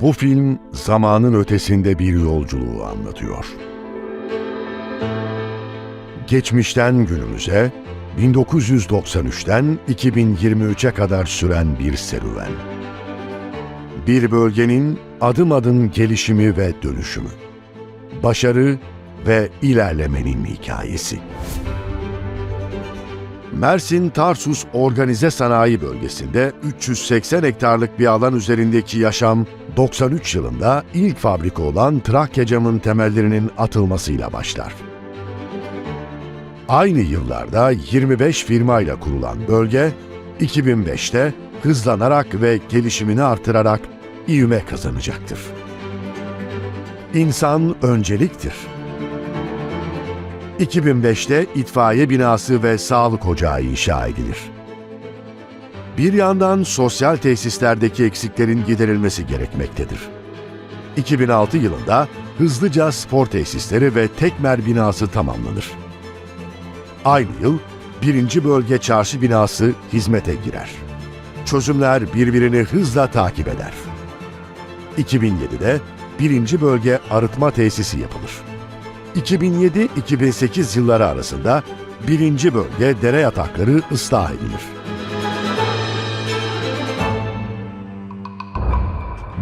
Bu film zamanın ötesinde bir yolculuğu anlatıyor. Geçmişten günümüze, 1993'ten 2023'e kadar süren bir serüven. Bir bölgenin adım adım gelişimi ve dönüşümü. Başarı ve ilerlemenin hikayesi. Mersin Tarsus Organize Sanayi Bölgesi'nde 380 hektarlık bir alan üzerindeki yaşam 93 yılında ilk fabrika olan Trakya Cam'ın temellerinin atılmasıyla başlar. Aynı yıllarda 25 firmayla kurulan bölge 2005'te hızlanarak ve gelişimini artırarak ivme kazanacaktır. İnsan önceliktir. 2005'te itfaiye binası ve sağlık ocağı inşa edilir. Bir yandan sosyal tesislerdeki eksiklerin giderilmesi gerekmektedir. 2006 yılında hızlıca spor tesisleri ve tekmer binası tamamlanır. Aynı yıl birinci bölge çarşı binası hizmete girer. Çözümler birbirini hızla takip eder. 2007'de birinci bölge arıtma tesisi yapılır. 2007-2008 yılları arasında birinci bölge dere yatakları ıslah edilir.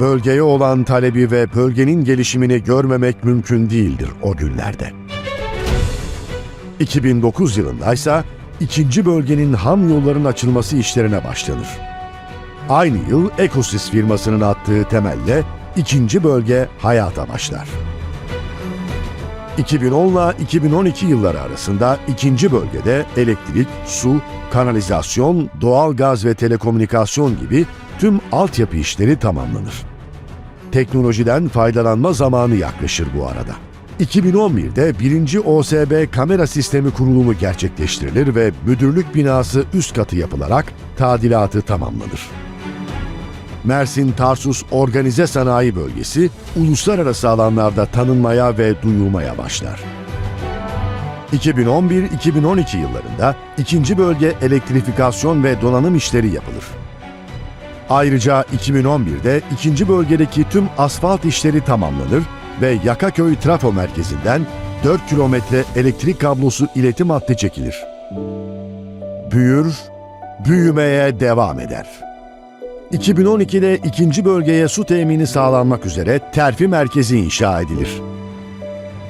Bölgeye olan talebi ve bölgenin gelişimini görmemek mümkün değildir o günlerde. 2009 yılında ise ikinci bölgenin ham yolların açılması işlerine başlanır. Aynı yıl Ekosys firmasının attığı temelle ikinci bölge hayata başlar. 2010 ile 2012 yılları arasında ikinci bölgede elektrik, su, kanalizasyon, doğal gaz ve telekomünikasyon gibi tüm altyapı işleri tamamlanır. Teknolojiden faydalanma zamanı yaklaşır bu arada. 2011'de 1. OSB kamera sistemi kurulumu gerçekleştirilir ve müdürlük binası üst katı yapılarak tadilatı tamamlanır. Mersin Tarsus Organize Sanayi Bölgesi uluslararası alanlarda tanınmaya ve duyulmaya başlar. 2011-2012 yıllarında ikinci bölge elektrifikasyon ve donanım işleri yapılır. Ayrıca 2011'de ikinci bölgedeki tüm asfalt işleri tamamlanır ve Yakaköy Trafo Merkezi'nden 4 kilometre elektrik kablosu iletim hattı çekilir. Büyür, büyümeye devam eder. 2012'de ikinci bölgeye su temini sağlanmak üzere terfi merkezi inşa edilir.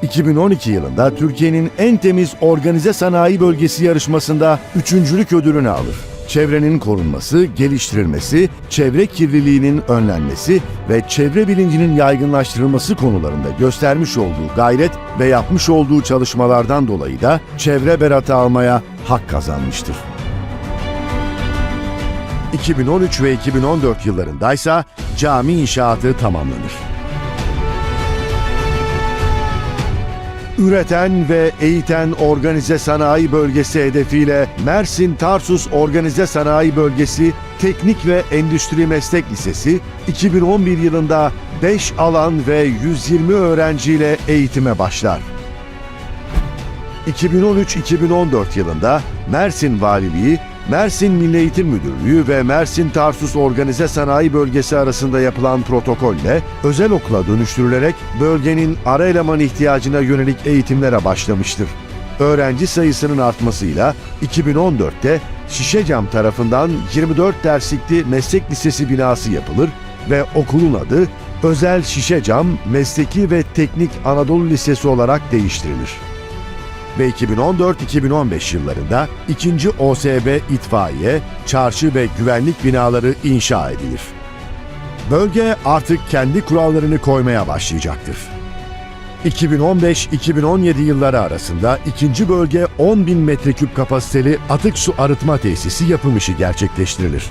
2012 yılında Türkiye'nin en temiz organize sanayi bölgesi yarışmasında üçüncülük ödülünü alır. Çevrenin korunması, geliştirilmesi, çevre kirliliğinin önlenmesi ve çevre bilincinin yaygınlaştırılması konularında göstermiş olduğu gayret ve yapmış olduğu çalışmalardan dolayı da çevre beratı almaya hak kazanmıştır. 2013 ve 2014 yıllarındaysa cami inşaatı tamamlanır. Üreten ve eğiten organize sanayi bölgesi hedefiyle Mersin Tarsus Organize Sanayi Bölgesi Teknik ve Endüstri Meslek Lisesi 2011 yılında 5 alan ve 120 öğrenciyle eğitime başlar. 2013-2014 yılında Mersin Valiliği, Mersin Milli Eğitim Müdürlüğü ve Mersin Tarsus Organize Sanayi Bölgesi arasında yapılan protokolle özel okula dönüştürülerek bölgenin ara eleman ihtiyacına yönelik eğitimlere başlamıştır. Öğrenci sayısının artmasıyla 2014'te Şişecam tarafından 24 derslikli meslek lisesi binası yapılır ve okulun adı Özel Şişecam Mesleki ve Teknik Anadolu Lisesi olarak değiştirilir ve 2014-2015 yıllarında 2. OSB itfaiye, çarşı ve güvenlik binaları inşa edilir. Bölge artık kendi kurallarını koymaya başlayacaktır. 2015-2017 yılları arasında ikinci bölge 10 bin metreküp kapasiteli atık su arıtma tesisi yapım işi gerçekleştirilir.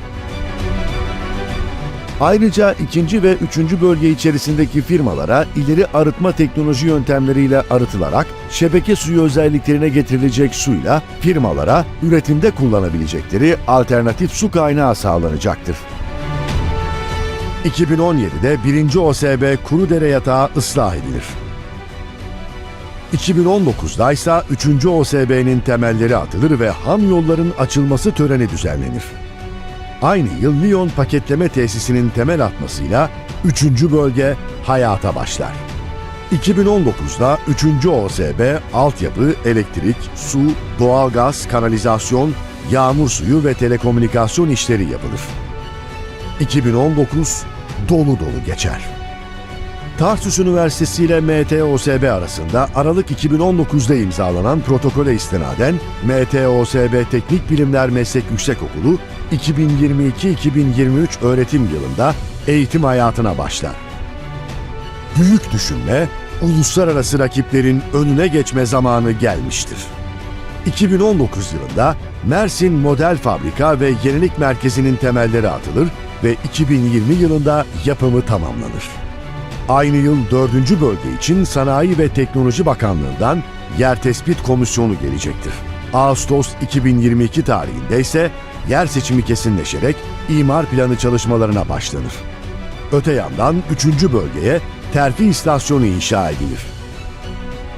Ayrıca ikinci ve üçüncü bölge içerisindeki firmalara ileri arıtma teknoloji yöntemleriyle arıtılarak şebeke suyu özelliklerine getirilecek suyla firmalara üretimde kullanabilecekleri alternatif su kaynağı sağlanacaktır. 2017'de 1. OSB Kurudere Yatağı ıslah edilir. 2019'da ise 3. OSB'nin temelleri atılır ve ham yolların açılması töreni düzenlenir. Aynı yıl Lyon paketleme tesisinin temel atmasıyla Üçüncü bölge hayata başlar. 2019'da 3. OSB altyapı, elektrik, su, doğalgaz, kanalizasyon, yağmur suyu ve telekomünikasyon işleri yapılır. 2019 dolu dolu geçer. Tarsus Üniversitesi ile MTOSB arasında Aralık 2019'da imzalanan protokole istinaden MTOSB Teknik Bilimler Meslek Yüksekokulu 2022-2023 öğretim yılında eğitim hayatına başlar. Büyük düşünme, uluslararası rakiplerin önüne geçme zamanı gelmiştir. 2019 yılında Mersin Model Fabrika ve Yenilik Merkezi'nin temelleri atılır ve 2020 yılında yapımı tamamlanır. Aynı yıl 4. bölge için Sanayi ve Teknoloji Bakanlığı'ndan yer tespit komisyonu gelecektir. Ağustos 2022 tarihinde ise yer seçimi kesinleşerek imar planı çalışmalarına başlanır. Öte yandan 3. bölgeye terfi istasyonu inşa edilir.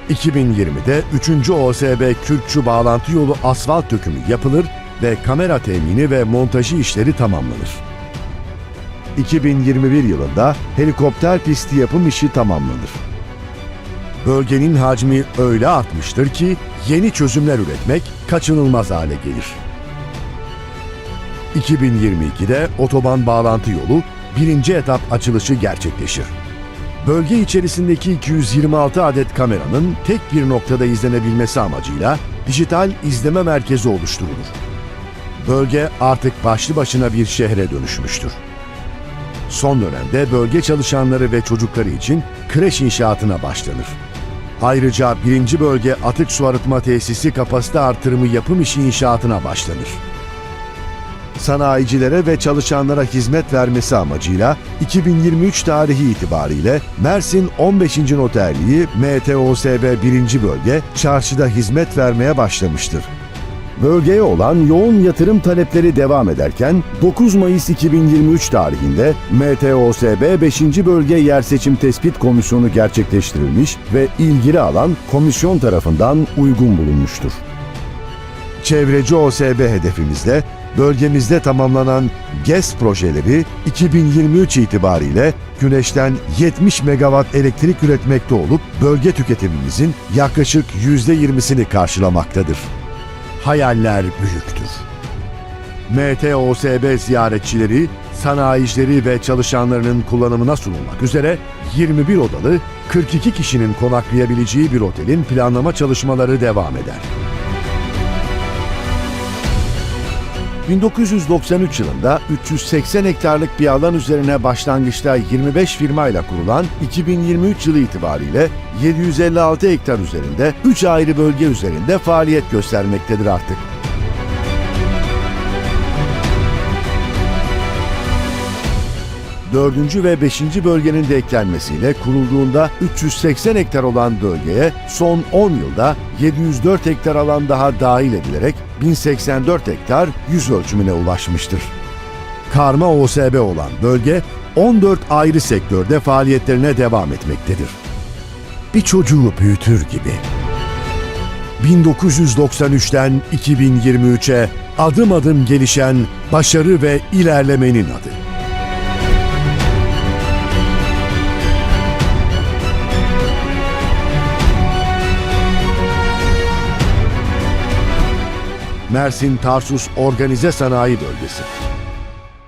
2020'de 3. OSB Kürkçü bağlantı yolu asfalt dökümü yapılır ve kamera temini ve montajı işleri tamamlanır. 2021 yılında helikopter pisti yapım işi tamamlanır. Bölgenin hacmi öyle artmıştır ki yeni çözümler üretmek kaçınılmaz hale gelir. 2022'de otoban bağlantı yolu birinci etap açılışı gerçekleşir. Bölge içerisindeki 226 adet kameranın tek bir noktada izlenebilmesi amacıyla dijital izleme merkezi oluşturulur. Bölge artık başlı başına bir şehre dönüşmüştür. Son dönemde bölge çalışanları ve çocukları için kreş inşaatına başlanır. Ayrıca birinci bölge atık su arıtma tesisi kapasite artırımı yapım işi inşaatına başlanır sanayicilere ve çalışanlara hizmet vermesi amacıyla 2023 tarihi itibariyle Mersin 15. Noterliği MTOSB 1. Bölge çarşıda hizmet vermeye başlamıştır. Bölgeye olan yoğun yatırım talepleri devam ederken 9 Mayıs 2023 tarihinde MTOSB 5. Bölge Yer Seçim Tespit Komisyonu gerçekleştirilmiş ve ilgili alan komisyon tarafından uygun bulunmuştur. Çevreci OSB hedefimizde bölgemizde tamamlanan GES projeleri 2023 itibariyle güneşten 70 megawatt elektrik üretmekte olup bölge tüketimimizin yaklaşık %20'sini karşılamaktadır. Hayaller büyüktür. MTOSB ziyaretçileri, sanayicileri ve çalışanlarının kullanımına sunulmak üzere 21 odalı 42 kişinin konaklayabileceği bir otelin planlama çalışmaları devam eder. 1993 yılında 380 hektarlık bir alan üzerine başlangıçta 25 firmayla kurulan 2023 yılı itibariyle 756 hektar üzerinde 3 ayrı bölge üzerinde faaliyet göstermektedir artık. Dördüncü ve beşinci bölgenin de eklenmesiyle kurulduğunda 380 hektar olan bölgeye son 10 yılda 704 hektar alan daha dahil edilerek 1084 hektar yüz ölçümüne ulaşmıştır. Karma OSB olan bölge 14 ayrı sektörde faaliyetlerine devam etmektedir. Bir çocuğu büyütür gibi. 1993'ten 2023'e adım adım gelişen başarı ve ilerlemenin adı. Mersin Tarsus Organize Sanayi Bölgesi.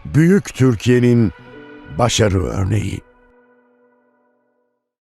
Büyük Türkiye'nin başarı örneği.